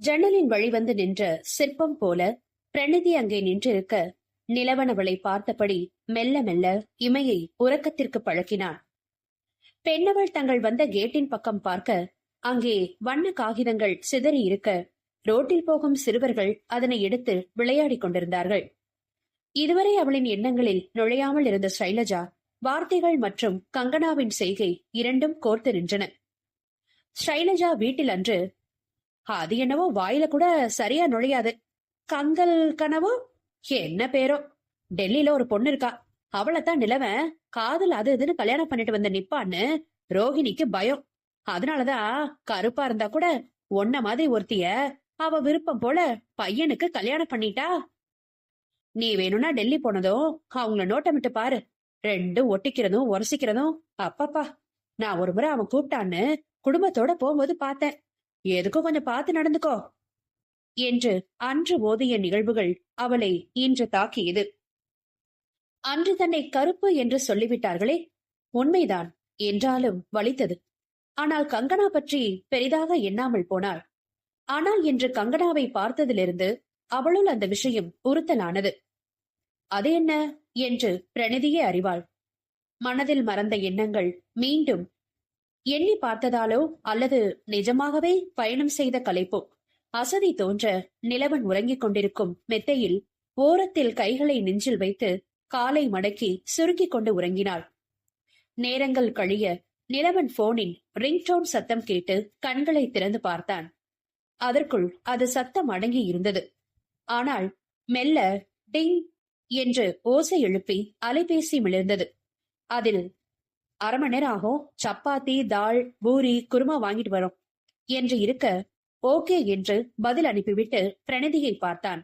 ஜன்னலின் வழிவந்து நின்ற சிற்பம் போல பிரணிதி அங்கே நின்றிருக்க நிலவனவளை பார்த்தபடி மெல்ல மெல்ல இமையை உறக்கத்திற்கு பழக்கினான் பெண்ணவள் தங்கள் வந்த கேட்டின் பக்கம் பார்க்க அங்கே வண்ண காகிதங்கள் சிதறி இருக்க ரோட்டில் போகும் சிறுவர்கள் அதனை எடுத்து விளையாடிக் கொண்டிருந்தார்கள். இதுவரை அவளின் எண்ணங்களில் நுழையாமல் இருந்த சைலஜா வார்த்தைகள் மற்றும் கங்கனாவின் செய்கை இரண்டும் கோர்த்து நின்றன. ஷைலஜா வீட்டில் அன்று அது என்னவோ வாயில கூட சரியா நுழையாது. கங்கல் கனவோ? என்ன பேரோ? டெல்லியில ஒரு பொண்ணு இருக்கா. அவளைத்தான் நிலவன் காதல் அது இதுன்னு கல்யாணம் பண்ணிட்டு வந்த நிப்பான்னு ரோஹிணிக்கு பயம். அதனாலதான் கருப்பா இருந்தா கூட ஒன்ன மாதிரி ஒருத்திய அவ விருப்பம் போல பையனுக்கு கல்யாணம் பண்ணிட்டா? நீ வேணும்னா டெல்லி போனதும் அவங்கள நோட்டமிட்டு பாரு. ரெண்டும் ஒட்டிக்கிறதும் உரசிக்கிறதும் அப்பப்பா. நான் ஒரு முறை அவன் கூப்பிட்டான்னு குடும்பத்தோட போகும்போது பார்த்தேன். எதுக்கும் கொஞ்சம் பார்த்து நடந்துக்கோ. என்று அன்று ஓதிய நிகழ்வுகள் அவளை இன்று தாக்கியது. அன்று தன்னை கருப்பு என்று சொல்லிவிட்டார்களே உண்மைதான் என்றாலும் வலித்தது. ஆனால் கங்கனா பற்றி பெரிதாக எண்ணாமல் போனாள். ஆனால் இன்று கங்கனாவை பார்த்ததிலிருந்து அவளுள் அந்த விஷயம் உறுத்தலானது. அது என்ன? என்று பிரணிதியே அறிவாள். மனதில் மறந்த எண்ணங்கள் மீண்டும் எண்ணி பார்த்ததாலோ அல்லது நிஜமாகவே பயணம் செய்த கலைப்போ. அசதி தோன்ற நிலவன் உறங்கிக் கொண்டிருக்கும் மெத்தையில் ஓரத்தில் கைகளை நெஞ்சில் வைத்து காலை மடக்கி சுருக்கிக் கொண்டு உறங்கினாள். நேரங்கள் கழிய நிலவன் போனின் ரிங்டோன் சத்தம் கேட்டு கண்களை திறந்து பார்த்தான். அதற்குள் அது சத்தம் அடங்கி இருந்தது. ஆனால் மெல்ல டிங் என்று ஓசை எழுப்பி அலைபேசி மிளிர்ந்தது. அதில் அரை மணி நேரம் ஆகும். சப்பாத்தி தால் பூரி குருமா வாங்கிட்டு வரோம் என்று இருக்க ஓகே என்று பதில் அனுப்பிவிட்டு பிரணதியை பார்த்தான்.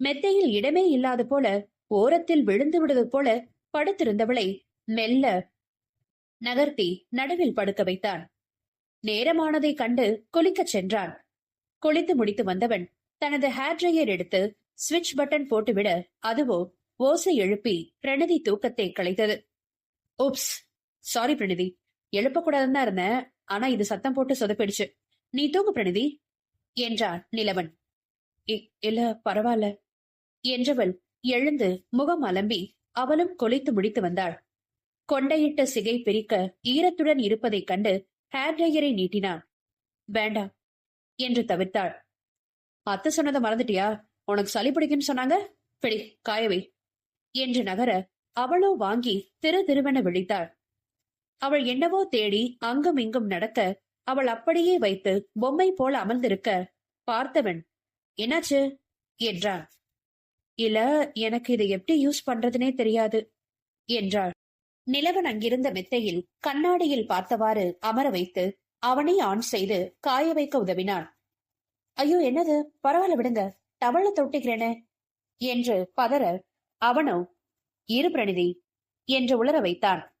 மெத்தையில் இடமே இல்லாத போல ஓரத்தில் விழுந்து விடுவது போல படுத்திருந்தவளை மெல்ல நகர்த்தி நடுவில் படுக்க வைத்தான். நேரமானதை கண்டு குளிக்கச் சென்றான். குளித்து முடித்து வந்தவன் தனது ஹேர் ட்ரையர் எடுத்து சுவிட்ச் பட்டன் போட்டுவிட அதுவோ ஓசை எழுப்பி பிரணதி தூக்கத்தை களைத்தது உப்ஸ் சாரி பிரணிதி எழுப்பக்கூடாதுன்னு தான் இருந்தேன். ஆனா இது சத்தம் போட்டு சொதப்பிடுச்சு. நீ தூங்கு பிரணிதி என்றான் நிலவன். "இ- இல்ல பரவாயில்ல. என்றவள் எழுந்து முகம் அலம்பி அவளும் கொலைத்து முடித்து வந்தாள். கொண்டையிட்ட சிகை பிரிக்க ஈரத்துடன் இருப்பதைக் கண்டு ஹேர் ட்ரையரை நீட்டினான். வேண்டாம் என்று தவிர்த்தாள். அத்தை சொன்னதை மறந்துட்டியா? உனக்கு சளி பிடிக்கும்னு சொன்னாங்க? பிடி காயவை என்று நகர அவளோ வாங்கி திரு திருவென விழித்தாள். அவள் என்னவோ தேடி அங்கும் இங்கும் நடக்க அவள் அப்படியே வைத்து பொம்மை போல அமர்ந்திருக்க பார்த்தவன் என்னாச்சு? என்றான். இல்ல எனக்கு இதை எப்படி யூஸ் பண்றதுனே தெரியாது என்றாள். நிலவன் அங்கிருந்த மெத்தையில் கண்ணாடியில் பார்த்தவாறு அமர வைத்து அவனை ஆன் செய்து காய வைக்க உதவினான். ஐயோ என்னது? பரவாயில்ல விடுங்க. டவள தொட்டிக்கிறேனே என்று பதற அவனோ இரு பிரணிதி என்று உளர வைத்தான்.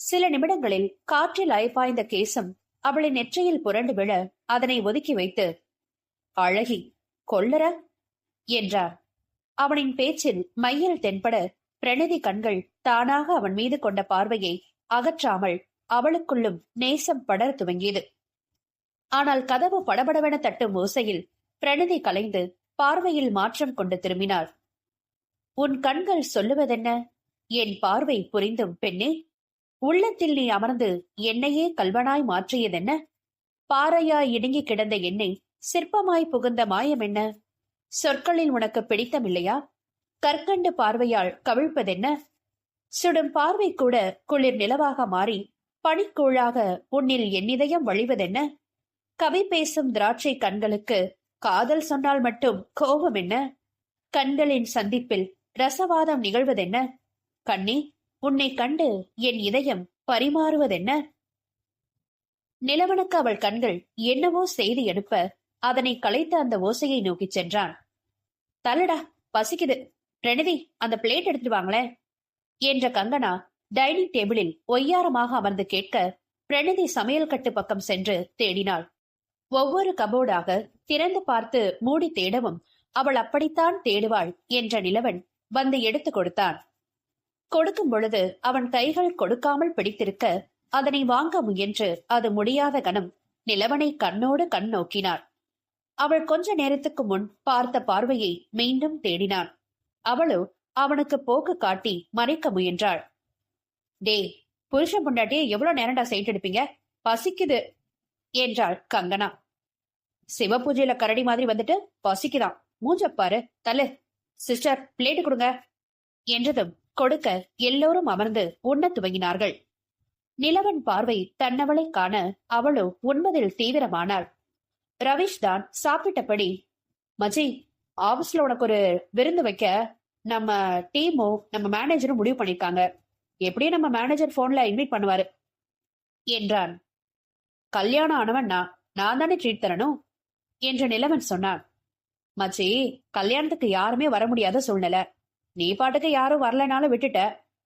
சில நிமிடங்களில் காற்றில் அயப்பாய்ந்த கேசம் அவளை நெற்றியில் புரண்டு விழ அதனை ஒதுக்கி வைத்து அழகி கொல்லர என்றார். அவனின் பேச்சில் மையில் தென்பட பிரணதி கண்கள் தானாக அவன் மீது கொண்ட பார்வையை அகற்றாமல் அவளுக்குள்ளும் நேசம் படர துவங்கியது. ஆனால் கதவு படபடவென தட்டும் ஓசையில் பிரணதி கலைந்து பார்வையில் மாற்றம் கொண்டு திரும்பினார் உன் கண்கள் சொல்லுவதென்ன? என் பார்வை புரிந்தும் பெண்ணே! உள்ளத்தில் நீ அமர்ந்து என்னையே கல்வனாய் மாற்றியதென்ன? பாறையாய் இடுங்கி கிடந்த என்னை சிற்பமாய் புகுந்த மாயம் என்ன? சொற்களில் உனக்கு பிடித்தமில்லையா? கற்கண்டு பார்வையால் கவிழ்ப்பதென்ன? சுடும் பார்வை கூட குளிர் நிலவாக மாறி பனிக்கூழாக உன்னில் என்னிதயம் வழிவதென்ன? கவி பேசும் திராட்சை கண்களுக்கு காதல் சொன்னால் மட்டும் கோபம் என்ன? கண்களின் சந்திப்பில் ரசவாதம் நிகழ்வதென்ன? கண்ணி உன்னை கண்டு என் இதயம் பரிமாறுவதென்ன? நிலவனுக்கு அவள் கண்கள் என்னவோ செய்து எடுப்ப அதனை கலைத்த அந்த ஓசையை நோக்கிச் சென்றான். தள்ளடா பசிக்குது. பிரணிதி அந்த பிளேட் எடுத்துட்டு வாங்களேன் என்ற கங்கனா டைனிங் டேபிளில் ஒய்யாரமாக அமர்ந்து கேட்க பிரணதி சமையல் கட்டு பக்கம் சென்று தேடினாள். ஒவ்வொரு கபோர்டாக திறந்து பார்த்து மூடி தேடவும் அவள் அப்படித்தான் தேடுவாள் என்ற நிலவன் வந்து எடுத்து கொடுத்தான். கொடுக்கும் பொழுது அவன் கைகள் கொடுக்காமல் பிடித்திருக்க அதனை வாங்க முயன்று அது முடியாத கணம் நிலவனை கண்ணோடு கண் நோக்கினார். அவள் கொஞ்ச நேரத்துக்கு முன் பார்த்த பார்வையை மீண்டும் தேடினான். அவளோ அவனுக்கு போக்கு காட்டி மறைக்க முயன்றாள். டே புருஷன் பொண்டாட்டியை எவ்வளவு நேரம்டா சைட் எடுப்பீங்க பசிக்குது என்றாள் கங்கனா. சிவபூஜையில கரடி மாதிரி வந்துட்டு பசிக்குதான் மூஞ்சப்பாரு பாரு தலு சிஸ்டர் பிளேட்டு கொடுங்க என்றதும் கொடுக்க எல்லோரும் அமர்ந்து உண்ணத் துவங்கினார்கள். நிலவன் பார்வை தன்னவளை காண அவளோ உண்பதில் தீவிரமானாள். ரவிஷ் தான் சாப்பிட்டபடி மஜி ஆபீஸ்ல உனக்கு ஒரு விருந்து வைக்க நம்ம டீமும் நம்ம மேனேஜரும் முடிவு பண்ணிருக்காங்க. எப்படியும் நம்ம மேனேஜர் போன்ல இன்வைட் பண்ணுவாரு என்றான். கல்யாணம் ஆனவன் நான் நான் தானே ட்ரீட் தரணும் என்று நிலவன் சொன்னான். மச்சி கல்யாணத்துக்கு யாருமே வர முடியாத சூழ்நிலை. நீ பாட்டுக்கு யாரும் வரலனாலும் விட்டுட்ட.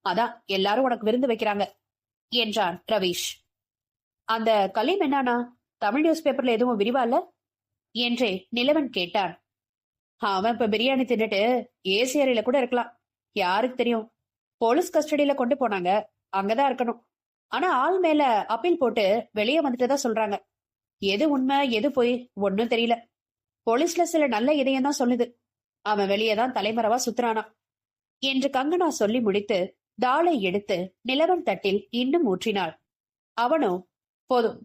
அதான் எல்லாரும் உனக்கு விருந்து வைக்கிறாங்க என்றான் ரவீஷ். அந்த கலீம் என்னானா? தமிழ் நியூஸ் பேப்பர்ல எதுவும் விரிவா இல்ல? என்றே நிலவன் கேட்டான். அவன் இப்ப பிரியாணி தின்னுட்டு ஏசி அறையில கூட இருக்கலாம். யாருக்கு தெரியும்? போலீஸ் கஸ்டடியில கொண்டு போனாங்க. அங்கதான் இருக்கணும். ஆனா ஆள் மேல அப்பீல் போட்டு வெளியே வந்துட்டு தான் சொல்றாங்க. எது உண்மை எது பொய் ஒன்னும் தெரியல. போலீஸ்ல சில நல்ல இதயம் தான் சொல்லுது. அவன் வெளியே தான் தலைமறைவா சுத்துறானா என்று கங்கனா சொல்லி முடித்து தாளை எடுத்து நிலவன் தட்டில் இன்னும் ஊற்றினாள். அவனோ போதும்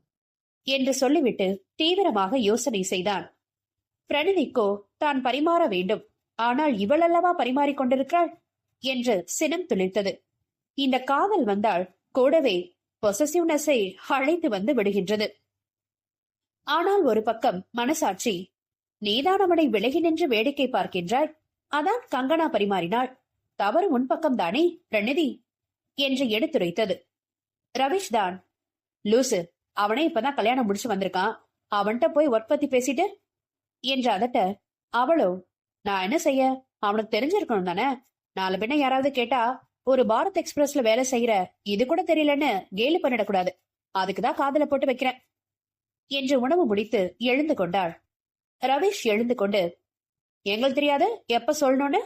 என்று சொல்லிவிட்டு தீவிரமாக யோசனை செய்தான். பிரணிதிக்கோ தான் பரிமாற வேண்டும். ஆனால் இவளல்லவா பரிமாறிக் கொண்டிருக்கிறாள்? என்று சினம் துளிர்த்தது. இந்த காதல் வந்தால் கூடவே பொசசிவ்னஸை அழைத்து வந்து விடுகின்றது. ஆனால் ஒரு பக்கம் மனசாட்சி நீதான் அவனை விலகி நின்று வேடிக்கை பார்க்கின்றாய்? அதான் கங்கனா பரிமாறினாள். தவறு உன் பக்கம் தானே பிரணிதி? என்று எடுத்துரைத்தது. ரவிஷ் தான். லூசு அவனே இப்பதான் கல்யாணம் முடிச்சு வந்திருக்கான். அவன்கிட்ட போய் ஒர்க் பத்தி பேசிட்டு? என்று அதட்ட அவளோ நான் என்ன செய்ய? அவனுக்கு தெரிஞ்சிருக்கணும் தானே? நாலு பின்ன யாராவது கேட்டா ஒரு பாரத் எக்ஸ்பிரஸ்ல வேலை செய்யற இது கூட தெரியலன்னு கேலி பண்ணிடக்கூடாது. அதுக்குதான் காதல போட்டு வைக்கிறேன். என்று உணவு முடித்து எழுந்து கொண்டாள். ரவிஷ் எழுந்து கொண்டு எங்களுக்கு தெரியாது எப்ப சொல்லணும்னு?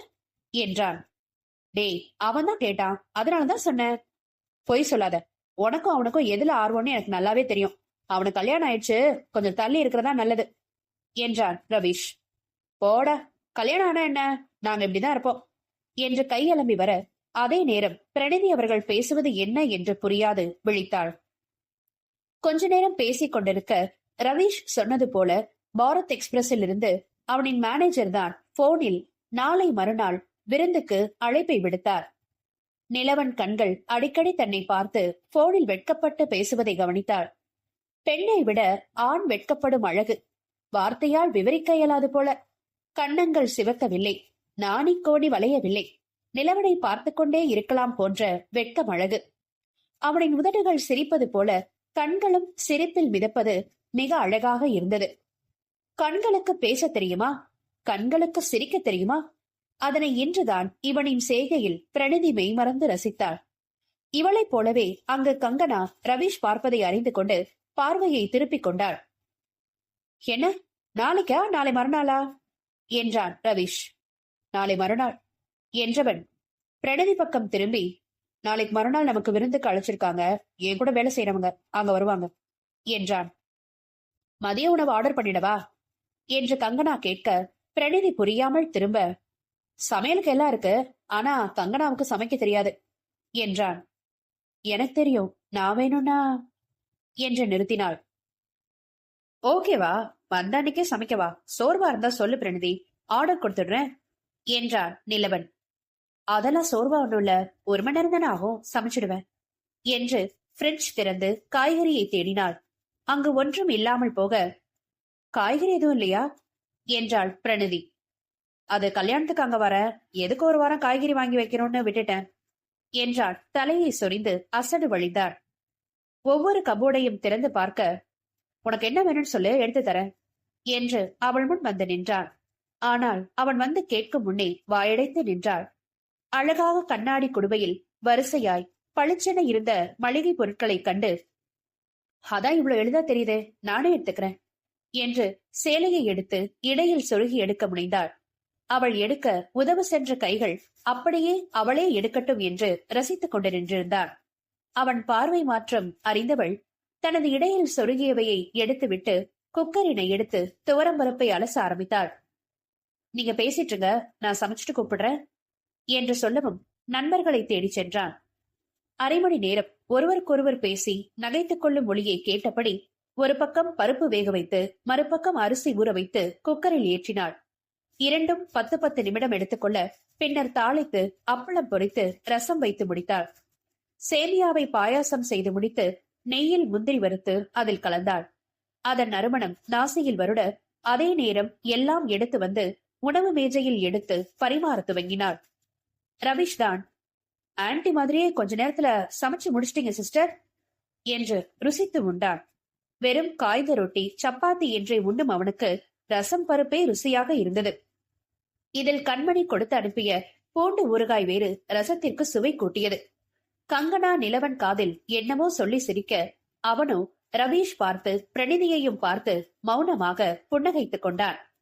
என்றான். டேய் அவன் தான் கேட்டான். அதனாலதான் சொன்னேன். பொய் சொல்லாத. உனக்கும் அவனுக்கும் எதுல ஆர்வம்னு எனக்கு நல்லாவே தெரியும். அவனுக்கு கல்யாணம் ஆயிடுச்சு. கொஞ்சம் தள்ளி இருக்கிறதா நல்லது என்றான் ரவீஷ். போட கல்யாணம் ஆனா என்ன? நாங்க இப்படிதான் இருப்போம் என்று கையலம்பி வர அதே நேரம் பிரணதி அவர்கள் பேசுவது என்ன என்று புரியாது விழித்தாள். கொஞ்ச நேரம் பேசிக் கொண்டிருக்க ரவீஷ் சொன்னது போல பாரத் எக்ஸ்பிரஸில் இருந்து அவனின் மேனேஜர் தான் போனில் நாளை மறுநாள் விருந்துக்கு அழைப்பை விடுத்தார். நிலவன் கண்கள் அடிக்கடி தன்னை பார்த்து போனில் வெட்கப்பட்டு பேசுவதை கவனித்தாள். பெண்ணை விட ஆண் வெட்கப்படும் அழகு. வார்த்தையால் விவரிக்க இயலாது போல. கண்ணங்கள் சிவக்கவில்லை. நாணி கோடி வளையவில்லை. நிலவனை பார்த்து கொண்டே இருக்கலாம் போன்ற வெட்கம் அழகு. அவனின் உதடுகள் சிரிப்பது போல கண்களும் சிரிப்பில் மிதப்பது மிக அழகாக இருந்தது. கண்களுக்கு பேச தெரியுமா? கண்களுக்கு சிரிக்க தெரியுமா? அதனை இன்றுதான் இவனின் செய்கையில் பிரணிதி மெய்மறந்து ரசித்தாள். இவளைப் போலவே அங்கு கங்கனா ரவீஷ் பார்ப்பதை அறிந்து கொண்டு பார்வையை திருப்பிக் கொண்டாள். என்ன? நாளைக்கா? நாளை மறுநாளா? என்றான் ரவீஷ். நாளை மறுநாள் என்றவன் பிரணதி பக்கம் திரும்பி நாளைக்கு மறுநாள் நமக்கு விருந்துக்கு அழைச்சிருக்காங்க. என் கூட வேலை செய்யறவங்க அங்க வருவாங்க என்றான். மதிய உணவு ஆர்டர் பண்ணிடவா? என்று கங்கனா கேட்க பிரணதி புரியாமல் திரும்ப சமையலுக்கு எல்லாம் இருக்கு. ஆனா கங்கனாவுக்கு சமைக்க தெரியாது. என்றான். எனக்கு தெரியும். நான் வேணும்னா என்று நிறுத்தினாள். ஓகேவா வந்த அன்னைக்கே சமைக்கவா சோர்வா இருந்தா சொல்லு பிரணிதி. ஆர்டர் கொடுத்துடுறேன் என்றான் நிலவன். அதெல்லாம் சோர்வா ஒண்ணும் இல்ல. ஒரு மணி நேரம் தானே ஆகும். சமைச்சிடுவேன் என்று பிரெஞ்ச் திறந்து காய்கறியை தேடினாள். அங்கு ஒன்றும் இல்லாமல் போக காய்கறி எதுவும் இல்லையா? என்றாள் பிரணிதி. அது கல்யாணத்துக்கு அங்க வர எதுக்கு ஒரு வாரம் காய்கறி வாங்கி வைக்கணும்னு விட்டுட்டேன் என்றாள். தலையை சொரிந்து அசடு வழிந்தார். ஒவ்வொரு கபோர்டையும் திறந்து பார்க்க உனக்கு என்ன வேணும்னு சொல்லு எடுத்து தரேன் என்று அவள் முன் வந்து நின்றான் ஆனால் அவன் வந்து கேட்கும் முன்னே வாயடைத்து நின்றாள். அழகாக கண்ணாடி குடுவையில் வரிசையாய் பளிச்சென இருந்த மளிகை பொருட்களைக் கண்டு அதான் இவ்வளவு எளிதா தெரியுதே நானே எடுத்துக்கிறேன் என்று சேலையை எடுத்து இடையில் சொருகி எடுக்க முனைந்தாள். அவள் எடுக்க உதவு சென்ற கைகள் அப்படியே அவளே எடுக்கட்டும் என்று ரசித்துக் கொண்டு நின்றிருந்தான் அவன் பார்வை மாற்றம் அறிந்தவள் தனது இடையில் சொருகியவையை எடுத்துவிட்டு குக்கரினை எடுத்து துவரம்பருப்பை அலச ஆரம்பித்தாள். நீங்க பேசிட்டுங்க நான் சமைச்சிட்டு கூப்பிடுறேன் என்று சொல்லவும் நண்பர்களை தேடிச் சென்றான். அரை மணி நேரம் ஒருவருக்கொருவர் பேசி நகைத்துக் கொள்ளும் மொழியை கேட்டபடி ஒரு பக்கம் பருப்பு வேக வைத்து மறுபக்கம் அரிசி ஊற வைத்து குக்கரில் ஏற்றினாள். இரண்டும் பத்து பத்து நிமிடம் எடுத்துக்கொள்ள பின்னர் தாளித்து அப்பளம் பொரித்து ரசம் வைத்து முடித்தாள் சேமியாவை பாயாசம் செய்து முடித்து நெய்யில் முந்திரி வறுத்து அதில் கலந்தாள் அதன் நறுமணம் நாசியில் வருட அதே நேரம் எல்லாம் எடுத்து வந்து உணவு மேஜையில் எடுத்து பரிமாற துவங்கினார். ரவிஷ் தான் ஆன்டி மாதிரியே கொஞ்ச நேரத்துல சமைச்சு முடிச்சிட்டீங்க சிஸ்டர் என்று ருசித்து உண்டான் வெறும் காய்ந்த ரொட்டி சப்பாத்தி என்றே உண்ணும் அவனுக்கு ரசம் பருப்பே ருசியாக இருந்தது. இதில் கண்மணி கொடுத்து அனுப்பிய பூண்டு ஊறுகாய் வேறு ரசத்திற்கு சுவை கூட்டியது. கங்கனா நிலவன் காதில் என்னமோ சொல்லி சிரிக்க அவனோ ரவீஷ் பார்த்து பிரணிதியையும் பார்த்து மௌனமாக புன்னகைத்துக் கொண்டான்.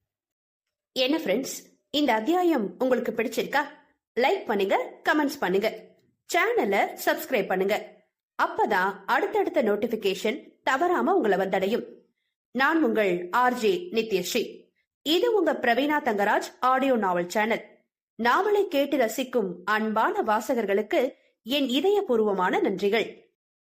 என்ன ஃப்ரெண்ட்ஸ் இந்த அத்தியாயம் உங்களுக்கு பிடிச்சிருக்கா? லைக் பண்ணுங்க கமெண்ட்ஸ் பண்ணுங்க. சேனலை சப்ஸ்கிரைப் பண்ணுங்க. அப்பதான் அடுத்தடுத்த நோட்டிபிகேஷன் தவறாம உங்களை வந்தடையும். நான் உங்கள் ஆர்ஜே நித்யஸ்ரீ. இது உங்க Praveena Thangaraj audio novel channel. நாவலை கேட்டு ரசிக்கும் அன்பான வாசகர்களுக்கு என் இதயபூர்வமான நன்றிகள்.